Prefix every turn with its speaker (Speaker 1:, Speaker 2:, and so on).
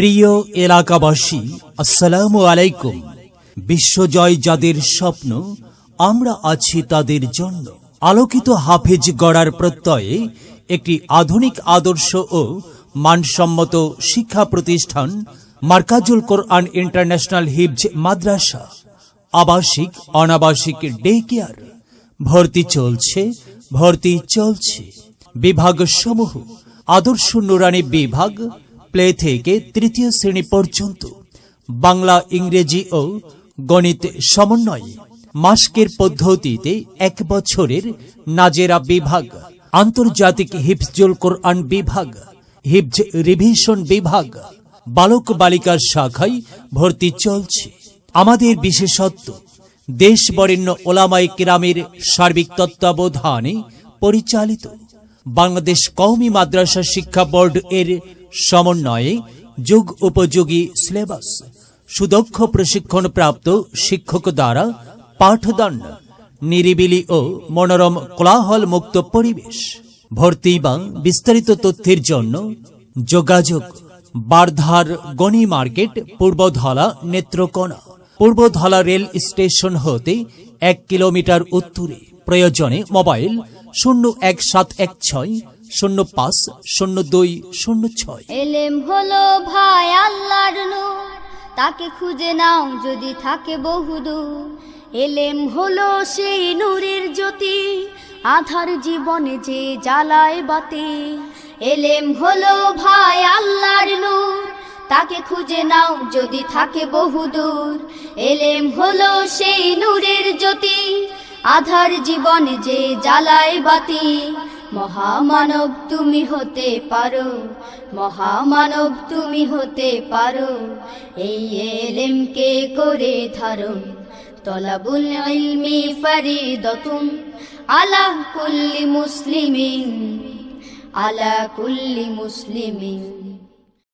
Speaker 1: প্রিয় এলাকাবাসী, আসসালামু আলাইকুম। বিশ্বজয় যাদের স্বপ্ন, আমরা আছি তাদের জন্য। আলোকিত হাফেজ গড়ার প্রত্যয়ে একটি আধুনিক আদর্শ ও মানসম্মত শিক্ষা প্রতিষ্ঠান, মার্কাজুল কোরআন ইন্টারন্যাশনাল হিবজ মাদ্রাসা। আবাসিক, অনাবাসিক ডে কেয়ার। ভর্তি চলছে ভর্তি চলছে। বিভাগ সমূহ আদর্শ নুরানি বিভাগ প্লে থেকে তৃতীয় শ্রেণি পর্যন্ত। বাংলা, ইংরেজি ও গণিত সমন্বয়ে মাস্কের পদ্ধতিতে এক বছরের নাজেরা বিভাগ, আন্তর্জাতিক হিফজুল কোরআন বিভাগ, হিফজ রিভিশন বিভাগ, বালক বালিকার শাখায় ভর্তি চলছে। আমাদের বিশেষত্ব দেশ বরেণ্য ওলামাই কিরামের সার্বিক তত্ত্বাবধানে পরিচালিত। বাংলাদেশ কওমি মাদ্রাসা শিক্ষা বোর্ড এর সমন্বয়ে যুগ উপযোগী সিলেবাস, সুদক্ষ প্রশিক্ষণপ্রাপ্ত শিক্ষক দ্বারা পাঠদান, নিরিবিলি ও মনোরম কোলাহল মুক্ত পরিবেশ, ভর্তি বা বিস্তারিত তথ্যের জন্য যোগাযোগ, Bardhar Gani market, Purbadhala Netrokona, Purbadhala rail station হতে এক কিলোমিটার উত্তরে। প্রয়োজনে মোবাইল শূন্য এক সাত এক ছয় শূন্য পাঁচ শূন্য দুই শূন্য ছয়।
Speaker 2: এলেম ভাই আল্লাহর তাকে খুঁজে নাও যদি থাকে বহুদূর এলেম হলো সেই নূরের জ্যোতি। আধার জীবনে যে জ্বালায় বাতি। এলেম হলো ভাই আল্লাহর নূর। তাকে খুঁজে নাও যদি থাকে বহুদূর এলেম হলো সেই নূরের জ্যোতি। আধার জীবন যে জ্বালায় বাতি, মহামানব তুমি হতে পারো, মহামানব তুমি হতে পারো। এই এলেমকে করে ধারণ, তলাবুল ইলমি ফারিদতুম আলা কুল্লি মুসলিমিন, আলা কুল্লি মুসলিমিন।